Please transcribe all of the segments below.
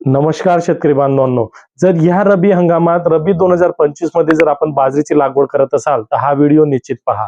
नमस्कार शेतकरी बांधवांनो. जर ह्या रबी हंगामात रबी दोन हजार पंचवीसमध्ये जर आपण बाजरीची लागवड करत असाल तर हा व्हिडिओ निश्चित पहा.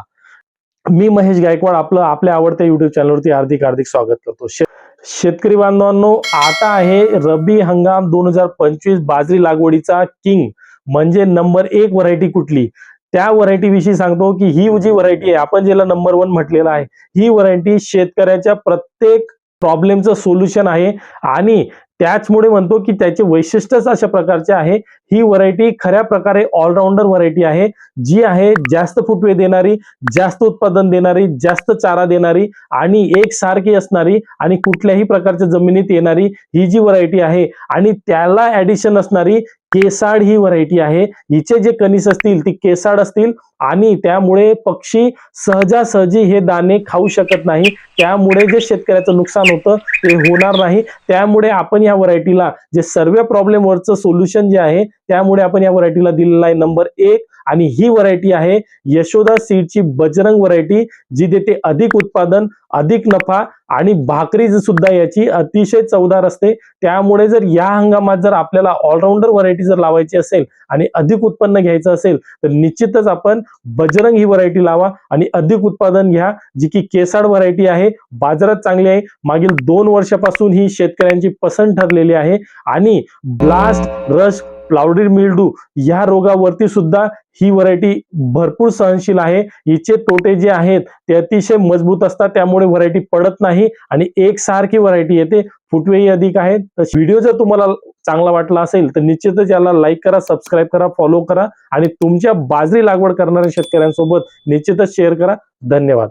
मी महेश गायकवाड आपलं आपल्या आवडत्या युट्यूब चॅनलवरती हार्दिक हार्दिक स्वागत करतो. शे- शेतकरी बांधवांनो आता आहे रबी हंगाम दोन हजार पंचवीस बाजरी लागवडीचा किंग म्हणजे नंबर एक व्हरायटी कुठली? त्या व्हरायटी विषयी सांगतो की ही जी व्हरायटी आहे आपण ज्याला नंबर वन म्हटलेलं आहे ही व्हरायटी शेतकऱ्याच्या प्रत्येक प्रॉब्लेमचं सोल्युशन आहे. आणि त्याचमुळे म्हणतो की त्याचे वैशिष्ट्यच अशा प्रकारचे आहे. ही व्हरायटी खऱ्या प्रकारे ऑलराऊंडर व्हरायटी आहे. जी आहे जास्त फुटवे देणारी जास्त उत्पादन देणारी जास्त चारा देणारी आणि एकसारखी असणारी आणि कुठल्याही प्रकारच्या जमिनीत येणारी ही जी व्हरायटी आहे आणि त्याला ऍडिशन असणारी केसाड ही व्हरायटी आहे. हिचे जे कणीस असतील ती केसाड असतील आणि त्यामुळे पक्षी सहजासहजी हे दाणे खाऊ शकत नाही. त्यामुळे जे शेतकऱ्याचं नुकसान होतं ते होणार नाही. त्यामुळे आपण या व्हरायटीला जे सर्व प्रॉब्लेमवरचं सोल्युशन जे आहे त्यामुळे आपण या व्हरायटीला दिलेला आहे नंबर एक. आणि ही व्हरायटी आहे यशोदा सीडची बजरंग व्हरायटी जी देते अधिक उत्पादन. अधिक नफा आणि भाकरी सुद्धा याची अतिशय चवदार असते. त्यामुळे जर या हंगामात जर आपल्याला ऑलराऊंडर व्हरायटी जर लावायची असेल आणि अधिक उत्पन्न घ्यायचं असेल तर निश्चितच आपण बजरंग ही व्हरायटी लावा आणि अधिक उत्पादन घ्या जी की केसाड व्हरायटी आहे. बाजारात चांगली आहे. मागील दोन वर्षापासून ही शेतकऱ्यांची पसंत ठरलेली आहे. आणि ब्लास्ट रश प्लाउडीर मिल्डू या रोगावरती सुद्धा ही व्हरायटी भरपूर सहनशील आहे. हिचे तोटे जे आहेत ते अतिशय मजबूत असतात त्यामुळे व्हरायटी पडत नाही आणि एकसारखी व्हरायटी येते. फुटवेही अधिक आहेत. तर व्हिडिओ जर तुम्हाला चांगला वाटला असेल तर निश्चितच याला लाईक करा सबस्क्राईब करा फॉलो करा आणि तुमच्या बाजरी लागवड करणाऱ्या शेतकऱ्यांसोबत निश्चितच शेअर करा. धन्यवाद.